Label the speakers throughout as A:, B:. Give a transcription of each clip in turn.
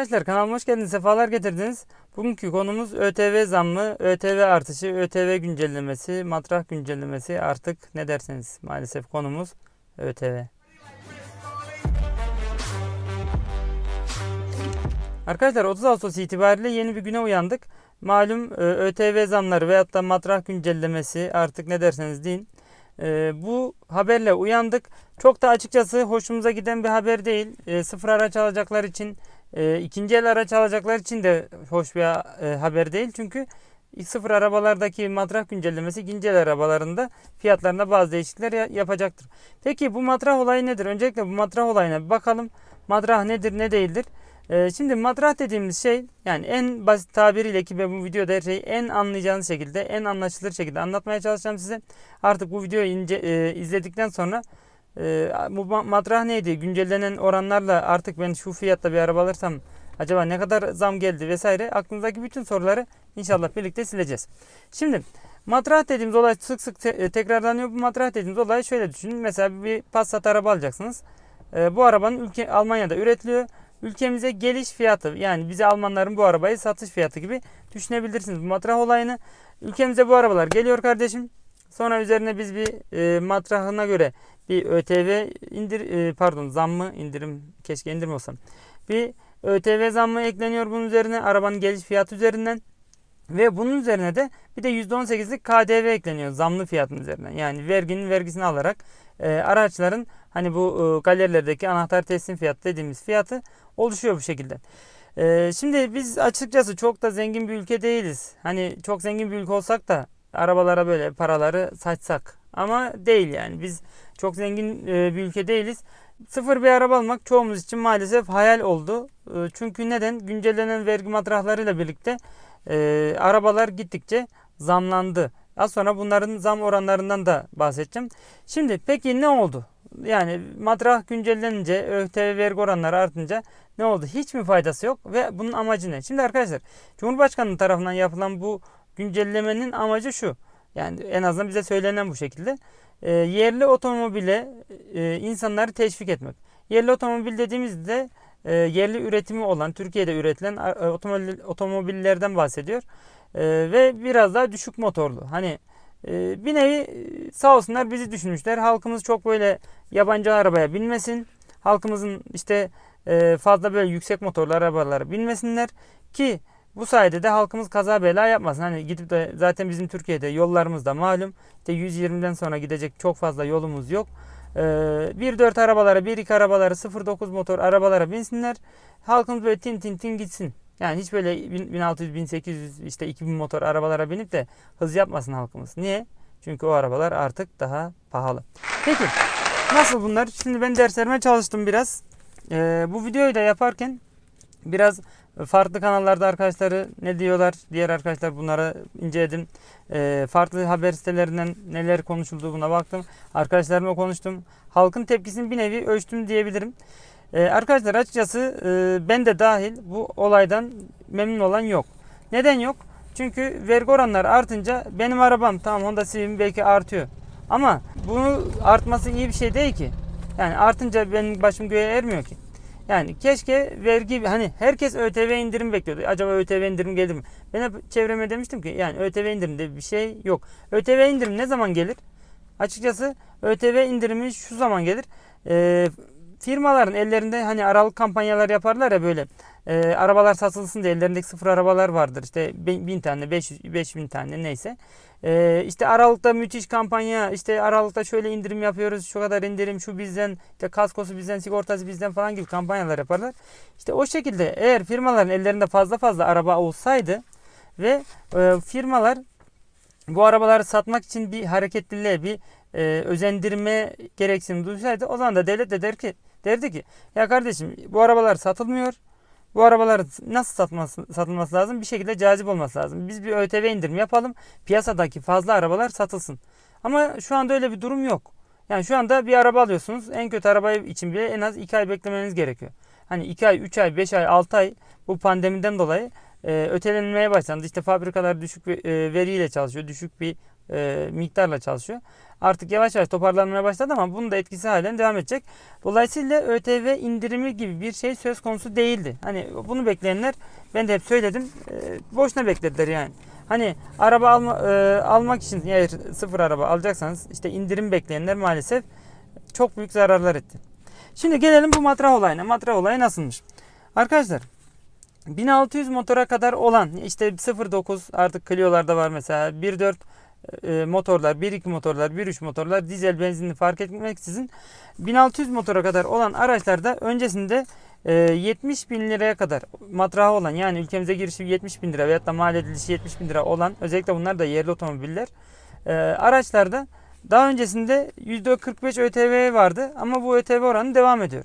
A: Arkadaşlar kanalıma hoş geldiniz, sefalar getirdiniz. Bugünkü konumuz ÖTV zammı, ÖTV artışı, ÖTV güncellemesi, matrah güncellemesi artık ne derseniz maalesef konumuz ÖTV. Arkadaşlar 30 Ağustos itibariyle yeni bir güne uyandık. Malum e, ÖTV zamları veyahut da matrah güncellemesi artık ne derseniz deyin. E, Bu haberle uyandık. Çok da açıkçası hoşumuza giden bir haber değil. E, Sıfır araç alacaklar için, e, ikinci el araç alacaklar için de hoş bir e, haber değil. Çünkü sıfır arabalardaki matrah güncellemesi ikinci el arabalarında fiyatlarında bazı değişiklikler ya- yapacaktır. Peki bu matrah olayı nedir? Öncelikle bu matrah olayına bir bakalım. Matrah nedir, ne değildir? Ee, şimdi matrah dediğimiz şey yani en basit tabiriyle ki ben bu videoda her şeyi en anlayacağınız şekilde en anlaşılır şekilde anlatmaya çalışacağım size. Artık bu videoyu ince, e, izledikten sonra e, bu ma- matrah neydi? Güncellenen oranlarla artık ben şu fiyatta bir araba alırsam acaba ne kadar zam geldi vesaire aklınızdaki bütün soruları inşallah birlikte sileceğiz. Şimdi matrah dediğimiz olay sık sık te- e, tekrarlanıyor. Bu matrah dediğimiz olay şöyle düşünün. Mesela bir Passat araba alacaksınız. E, bu arabanın ülke Almanya'da üretiliyor ülkemize geliş fiyatı yani bize Almanların bu arabayı satış fiyatı gibi düşünebilirsiniz bu matrah olayını. Ülkemize bu arabalar geliyor kardeşim. Sonra üzerine biz bir e, matrahına göre bir ÖTV indir e, pardon zammı indirim keşke indirim olsam. Bir ÖTV zammı ekleniyor bunun üzerine arabanın geliş fiyatı üzerinden. Ve bunun üzerine de bir de %18'lik KDV ekleniyor zamlı fiyatın üzerine. Yani verginin vergisini alarak e, araçların hani bu e, galerilerdeki anahtar teslim fiyatı dediğimiz fiyatı oluşuyor bu şekilde. E, şimdi biz açıkçası çok da zengin bir ülke değiliz. Hani çok zengin bir ülke olsak da arabalara böyle paraları saçsak. Ama değil yani biz çok zengin e, bir ülke değiliz. Sıfır bir araba almak çoğumuz için maalesef hayal oldu. E, çünkü neden? Güncellenen vergi matrahlarıyla birlikte e, arabalar gittikçe zamlandı. Az sonra bunların zam oranlarından da bahsedeceğim. Şimdi peki ne oldu? Yani matrah güncellenince, ÖTV vergi oranları artınca ne oldu? Hiç mi faydası yok ve bunun amacı ne? Şimdi arkadaşlar Cumhurbaşkanlığı tarafından yapılan bu güncellemenin amacı şu. Yani en azından bize söylenen bu şekilde. E, yerli otomobile e, insanları teşvik etmek. Yerli otomobil dediğimizde e, yerli üretimi olan, Türkiye'de üretilen e, otomobil, otomobillerden bahsediyor. E, ve biraz daha düşük motorlu. Hani e, bir nevi e, sağ olsunlar bizi düşünmüşler. Halkımız çok böyle yabancı arabaya binmesin. Halkımızın işte e, fazla böyle yüksek motorlu arabalara binmesinler ki bu sayede de halkımız kaza bela yapmasın. Hani gidip de zaten bizim Türkiye'de yollarımız da malum. İşte 120'den sonra gidecek çok fazla yolumuz yok. Ee, 1.4 arabalara, 1.2 arabalara, 0.9 motor arabalara binsinler. Halkımız böyle tin tin tin gitsin. Yani hiç böyle 1600, 1800 işte 2000 motor arabalara binip de hız yapmasın halkımız. Niye? Çünkü o arabalar artık daha pahalı. Peki nasıl bunlar? Şimdi ben derslerime çalıştım biraz. Ee, bu videoyu da yaparken biraz farklı kanallarda arkadaşları ne diyorlar diğer arkadaşlar bunları inceledim. Ee, farklı haber sitelerinden neler konuşulduğu buna baktım. Arkadaşlarımla konuştum. Halkın tepkisini bir nevi ölçtüm diyebilirim. Ee, arkadaşlar açıkçası e, ben de dahil bu olaydan memnun olan yok. Neden yok? Çünkü vergi oranları artınca benim arabam tamam Honda Civic'im belki artıyor. Ama bunu artması iyi bir şey değil ki. Yani artınca benim başım göğe ermiyor ki. Yani keşke vergi hani herkes ÖTV indirim bekliyordu. Acaba ÖTV indirim gelir mi? Ben hep çevreme demiştim ki yani ÖTV indirim diye bir şey yok. ÖTV indirim ne zaman gelir? Açıkçası ÖTV indirimi şu zaman gelir. Ee, firmaların ellerinde hani aralık kampanyalar yaparlar ya böyle. Ee, arabalar satılsın diye ellerindeki sıfır arabalar vardır. İşte bin, bin tane, 500, 5000 tane neyse. Ee, işte Aralık'ta müthiş kampanya, işte Aralık'ta şöyle indirim yapıyoruz, şu kadar indirim, şu bizden, işte kaskosu bizden, sigortası bizden falan gibi kampanyalar yaparlar. İşte o şekilde eğer firmaların ellerinde fazla fazla araba olsaydı ve e, firmalar bu arabaları satmak için bir hareketliliğe, bir e, özendirme gereksinimi duysaydı o zaman da devlet de der ki, derdi ki ya kardeşim bu arabalar satılmıyor. Bu arabalar nasıl satması, satılması lazım? Bir şekilde cazip olması lazım. Biz bir ÖTV indirim yapalım. Piyasadaki fazla arabalar satılsın. Ama şu anda öyle bir durum yok. Yani şu anda bir araba alıyorsunuz. En kötü araba için bile en az 2 ay beklemeniz gerekiyor. Hani 2 ay, 3 ay, 5 ay, 6 ay bu pandemiden dolayı e, ötelenmeye başlandı. İşte fabrikalar düşük bir e, veriyle çalışıyor. Düşük bir e, miktarla çalışıyor. Artık yavaş yavaş toparlanmaya başladı ama bunun da etkisi halen devam edecek. Dolayısıyla ÖTV indirimi gibi bir şey söz konusu değildi. Hani bunu bekleyenler ben de hep söyledim. e, boşuna beklediler yani. Hani araba alma, e, almak için eğer sıfır araba alacaksanız işte indirim bekleyenler maalesef çok büyük zararlar etti. Şimdi gelelim bu matrah olayına. Matrah olayı nasılmış? Arkadaşlar 1600 motora kadar olan işte 0.9 artık Clio'larda var mesela 1.4 e, motorlar, 1.2 motorlar, 1.3 motorlar dizel benzinli fark etmeksizin 1600 motora kadar olan araçlarda öncesinde e, 70 bin liraya kadar matrahı olan yani ülkemize girişi 70 bin lira veyahut da mal edilişi 70 bin lira olan özellikle bunlar da yerli otomobiller e, araçlarda daha öncesinde %45 ÖTV vardı ama bu ÖTV oranı devam ediyor.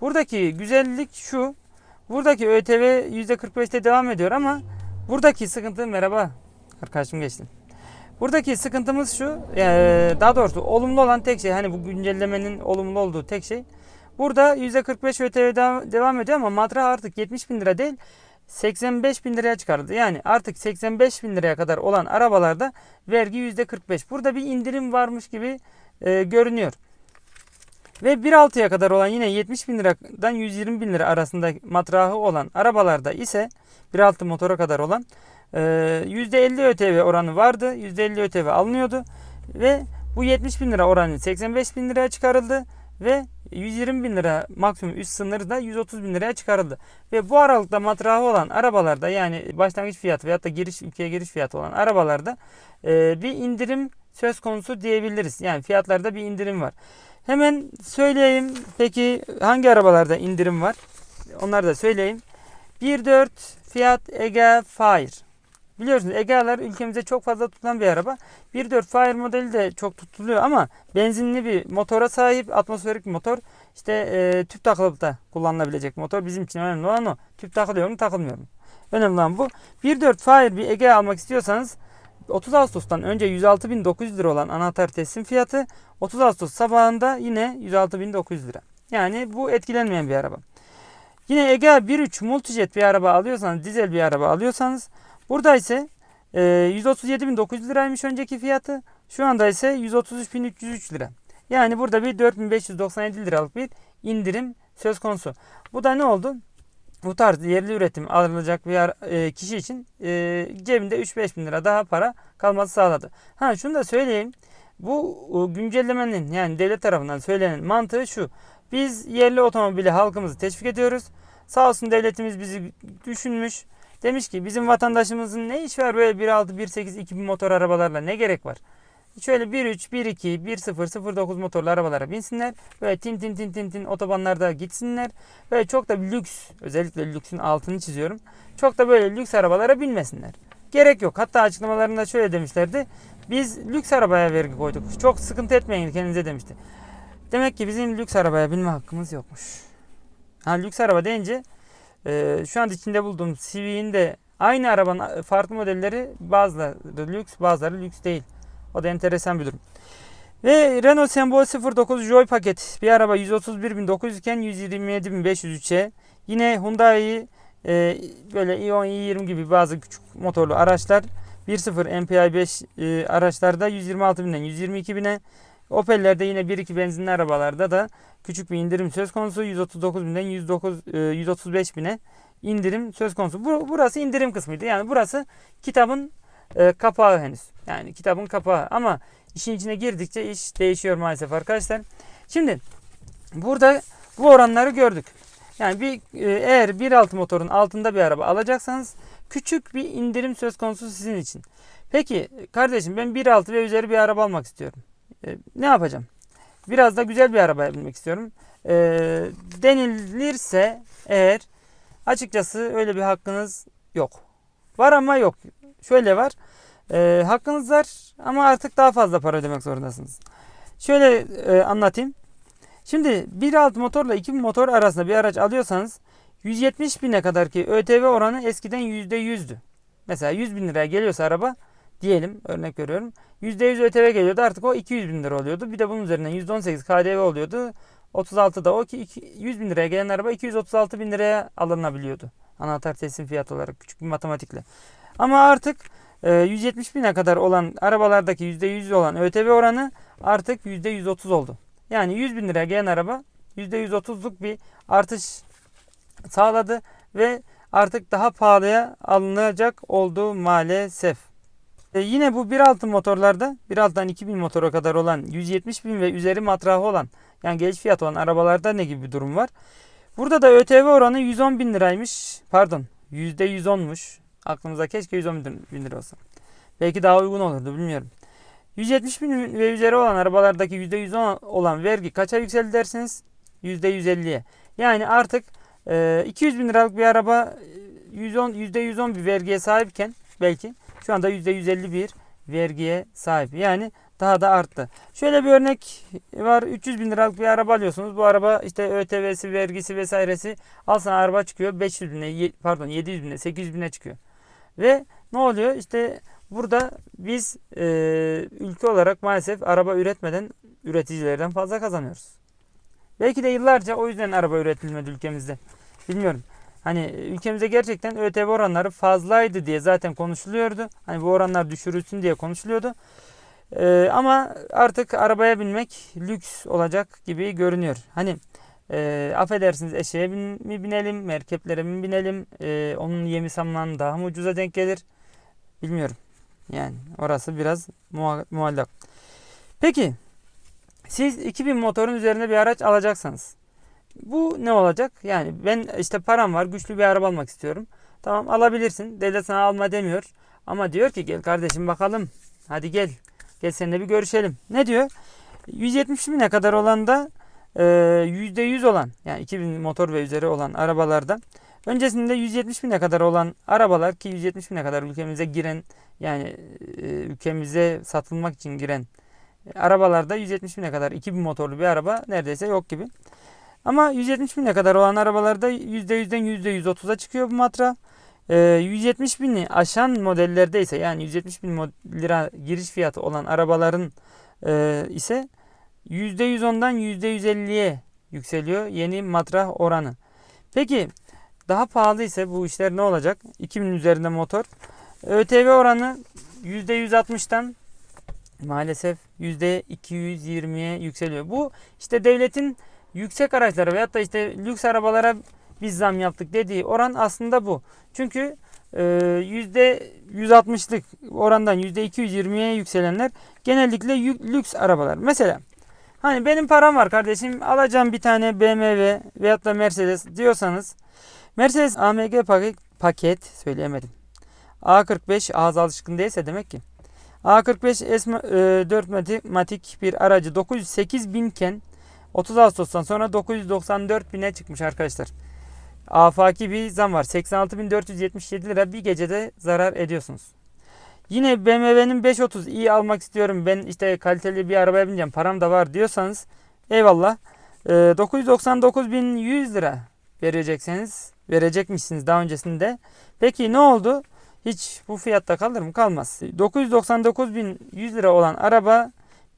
A: Buradaki güzellik şu. Buradaki ÖTV %45'te devam ediyor ama buradaki sıkıntı merhaba arkadaşım geçtim. Buradaki sıkıntımız şu. eee, Daha doğrusu olumlu olan tek şey hani bu güncellemenin olumlu olduğu tek şey. Burada %45 ÖTV devam- ediyor ama matrah artık 70 bin lira değil 85 bin liraya çıkarıldı. Yani artık 85 bin liraya kadar olan arabalarda vergi %45. Burada bir indirim varmış gibi e, görünüyor. Ve 1.6'ya kadar olan yine 70 bin liradan 120 bin lira arasında matrahı olan arabalarda ise 1.6 motora kadar olan %50 ÖTV oranı vardı. %50 ÖTV alınıyordu. Ve bu 70 bin lira oranı 85 bin liraya çıkarıldı. Ve 120 bin lira maksimum üst sınırı da 130 bin liraya çıkarıldı. Ve bu aralıkta matrahı olan arabalarda yani başlangıç fiyatı veyahut da giriş ülkeye giriş fiyatı olan arabalarda e, bir indirim söz konusu diyebiliriz. Yani fiyatlarda bir indirim var. Hemen söyleyeyim. Peki hangi arabalarda indirim var? Onları da söyleyeyim. 1.4 Fiat Egea Fire. Biliyorsunuz Egea'lar ülkemizde çok fazla tutulan bir araba. 1.4 Fire modeli de çok tutuluyor ama benzinli bir motora sahip atmosferik bir motor. İşte e, tüp takılıp da kullanılabilecek motor. Bizim için önemli olan o. Tüp takılıyor mu takılmıyor mu? Önemli olan bu. 1.4 Fire bir Egea almak istiyorsanız 30 Ağustos'tan önce 106.900 lira olan anahtar teslim fiyatı 30 Ağustos sabahında yine 106.900 lira. Yani bu etkilenmeyen bir araba. Yine Egea 1.3 Multijet bir araba alıyorsanız, dizel bir araba alıyorsanız burada ise e, 137.900 liraymış önceki fiyatı. Şu anda ise 133.303 lira. Yani burada bir 4.597 liralık bir indirim söz konusu. Bu da ne oldu? Bu tarz yerli üretim alınacak bir e, kişi için e, cebinde 3-5 bin lira daha para kalması sağladı. Ha şunu da söyleyeyim. Bu e, güncellemenin yani devlet tarafından söylenen mantığı şu. Biz yerli otomobili halkımızı teşvik ediyoruz. Sağ olsun devletimiz bizi düşünmüş. Demiş ki bizim vatandaşımızın ne iş var böyle 1.6, 1.8, 2000 motor arabalarla ne gerek var? Şöyle 1.3, 1.2, 1.0, 0.9 motorlu arabalara binsinler. Böyle tin tin tin tin tin otobanlarda gitsinler. Böyle çok da lüks, özellikle lüksün altını çiziyorum. Çok da böyle lüks arabalara binmesinler. Gerek yok. Hatta açıklamalarında şöyle demişlerdi. Biz lüks arabaya vergi koyduk. Çok sıkıntı etmeyin kendinize demişti. Demek ki bizim lüks arabaya binme hakkımız yokmuş. Ha lüks araba deyince e, şu an içinde bulduğum CV'nin de aynı arabanın farklı modelleri bazıları lüks bazıları lüks değil. O da enteresan bir durum. Ve Renault Sembol 09 Joy paket bir araba 131.900 iken 127.503'e. Yine Hyundai e, böyle i10 i20 gibi bazı küçük motorlu araçlar 1.0 MPI 5 e, araçlarda 126.000'den 122.000'e. Opel'lerde yine 1.2 benzinli arabalarda da küçük bir indirim söz konusu 139.000'den 109 e, 135.000'e indirim söz konusu. Bu, burası indirim kısmıydı. Yani burası kitabın e, kapağı henüz. Yani kitabın kapağı ama işin içine girdikçe iş değişiyor maalesef arkadaşlar. Şimdi burada bu oranları gördük. Yani bir e, eğer 1.6 motorun altında bir araba alacaksanız küçük bir indirim söz konusu sizin için. Peki kardeşim ben 1.6 ve üzeri bir araba almak istiyorum. E, ne yapacağım? Biraz da güzel bir arabaya binmek istiyorum. E, denilirse eğer açıkçası öyle bir hakkınız yok. Var ama yok. Şöyle var. E, hakkınız var ama artık daha fazla para ödemek zorundasınız. Şöyle e, anlatayım. Şimdi 1.6 motorla 2000 motor arasında bir araç alıyorsanız 170 bine kadar ki ÖTV oranı eskiden %100'dü. Mesela 100 bin liraya geliyorsa araba diyelim örnek veriyorum. %100 ÖTV geliyordu artık o 200 bin lira oluyordu. Bir de bunun üzerinden %18 KDV oluyordu. 36'da o ki iki- 100 bin liraya gelen araba 236 bin liraya alınabiliyordu. Anahtar teslim fiyatı olarak küçük bir matematikle. Ama artık e, 170 bine kadar olan arabalardaki %100 olan ÖTV oranı artık %130 oldu. Yani 100 bin liraya gelen araba %130'luk bir artış sağladı ve artık daha pahalıya alınacak oldu maalesef. E, yine bu 1.6 motorlarda 1.6'dan 2000 motora kadar olan 170 bin ve üzeri matrahı olan yani geliş fiyatı olan arabalarda ne gibi bir durum var? Burada da ÖTV oranı 110 bin liraymış. Pardon %110'muş. Aklımıza keşke 110 bin- lira olsa. Belki daha uygun olurdu bilmiyorum. 170 bin ve üzeri olan arabalardaki %110 olan vergi kaça yükseldi dersiniz? %150'ye. Yani artık e, 200 bin liralık bir araba e, 110, %110 bir vergiye sahipken belki şu anda %150 bir vergiye sahip. Yani daha da arttı. Şöyle bir örnek var. 300 bin liralık bir araba alıyorsunuz. Bu araba işte ÖTV'si, vergisi vesairesi al sana araba çıkıyor. 500 bine, pardon 700 bine, 800 bine çıkıyor. Ve ne oluyor? İşte burada biz e, ülke olarak maalesef araba üretmeden üreticilerden fazla kazanıyoruz. Belki de yıllarca o yüzden araba üretilmedi ülkemizde. Bilmiyorum. Hani ülkemizde gerçekten ÖTV oranları fazlaydı diye zaten konuşuluyordu. Hani bu oranlar düşürülsün diye konuşuluyordu. Ee, ama artık arabaya binmek lüks olacak gibi görünüyor. Hani e, affedersiniz eşeğe bin, mi binelim, merkeplere mi binelim, e, onun yemi samlan daha mı ucuza denk gelir bilmiyorum. Yani orası biraz muallak. Peki siz 2000 motorun üzerinde bir araç alacaksanız bu ne olacak? Yani ben işte param var, güçlü bir araba almak istiyorum. Tamam alabilirsin. Devlet sana alma demiyor. Ama diyor ki gel kardeşim bakalım. Hadi gel. Gel seninle bir görüşelim. Ne diyor? 170 bine kadar olan da e, %100 olan yani 2000 motor ve üzeri olan arabalarda öncesinde 170 bine kadar olan arabalar ki 170 bine kadar ülkemize giren yani ülkemize satılmak için giren arabalarda 170 bine kadar 2000 motorlu bir araba neredeyse yok gibi. Ama 170 bine kadar olan arabalarda %100'den %130'a çıkıyor bu matra. Ee, 170 bini aşan modellerde ise yani 170 bin lira giriş fiyatı olan arabaların e, ise %110'dan %150'ye yükseliyor yeni matrah oranı. Peki daha pahalı ise bu işler ne olacak? 2000 üzerinde motor. ÖTV oranı %160'tan maalesef %220'ye yükseliyor. Bu işte devletin yüksek araçlara veyahut da işte lüks arabalara biz zam yaptık dediği oran aslında bu. Çünkü e, %160'lık orandan %220'ye yükselenler genellikle lüks arabalar. Mesela hani benim param var kardeşim alacağım bir tane BMW veyahut da Mercedes diyorsanız Mercedes AMG paket, paket söyleyemedim. A45 ağız alışkın değilse demek ki. A45 S4 matik bir aracı 908 binken 30 Ağustos'tan sonra 994 bine çıkmış arkadaşlar. Afaki bir zam var. 86.477 lira bir gecede zarar ediyorsunuz. Yine BMW'nin 530i almak istiyorum. Ben işte kaliteli bir arabaya bineceğim. Param da var diyorsanız eyvallah. Ee, 999.100 lira verecekseniz verecekmişsiniz daha öncesinde. Peki ne oldu? Hiç bu fiyatta kalır mı? Kalmaz. 999.100 lira olan araba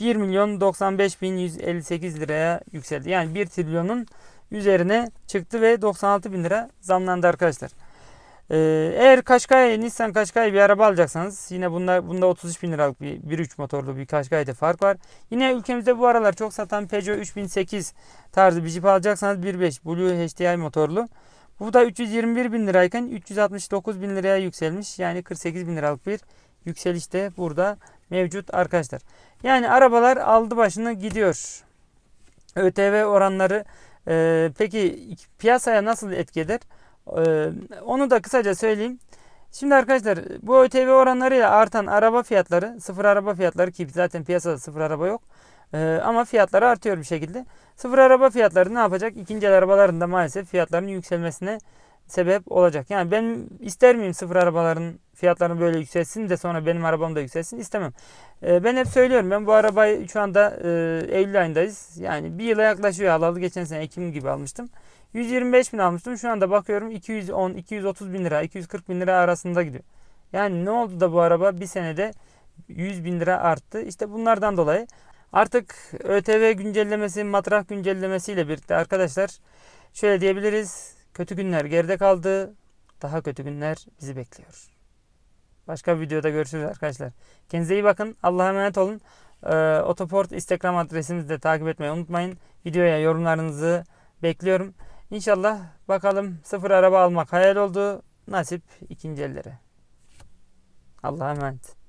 A: 1 milyon 95 bin 158 liraya yükseldi. Yani 1 trilyonun üzerine çıktı ve 96 bin lira zamlandı arkadaşlar. Ee, eğer Kaşkay, Nissan Kaşkay bir araba alacaksanız yine bunda, bunda 33 bin liralık bir 1.3 motorlu bir Kaşkay'da fark var. Yine ülkemizde bu aralar çok satan Peugeot 3008 tarzı bir Jeep alacaksanız 1.5 Blue HDI motorlu. Bu da 321 bin lirayken 369 bin liraya yükselmiş. Yani 48 bin liralık bir yükseliş de burada mevcut arkadaşlar. Yani arabalar aldı başını gidiyor. ÖTV oranları e, peki piyasaya nasıl etki eder? E, onu da kısaca söyleyeyim. Şimdi arkadaşlar bu ÖTV oranlarıyla artan araba fiyatları, sıfır araba fiyatları ki zaten piyasada sıfır araba yok. E, ama fiyatları artıyor bir şekilde. Sıfır araba fiyatları ne yapacak? İkinci el arabaların da maalesef fiyatlarının yükselmesine sebep olacak. Yani ben ister miyim sıfır arabaların fiyatlarını böyle yükselsin de sonra benim arabam da yükselsin istemem. Ee, ben hep söylüyorum ben bu arabayı şu anda e, Eylül ayındayız. Yani bir yıla yaklaşıyor alalı. Geçen sene Ekim gibi almıştım. 125 bin almıştım. Şu anda bakıyorum 210, 230 bin lira, 240 bin lira arasında gidiyor. Yani ne oldu da bu araba bir senede 100 bin lira arttı. İşte bunlardan dolayı artık ÖTV güncellemesi, matrah güncellemesiyle birlikte arkadaşlar şöyle diyebiliriz. Kötü günler geride kaldı. Daha kötü günler bizi bekliyor. Başka bir videoda görüşürüz arkadaşlar. Kendinize iyi bakın. Allah'a emanet olun. Ee, Otoport Instagram adresimizi de takip etmeyi unutmayın. Videoya yorumlarınızı bekliyorum. İnşallah bakalım sıfır araba almak hayal oldu. Nasip ikinci ellere. Allah'a emanet.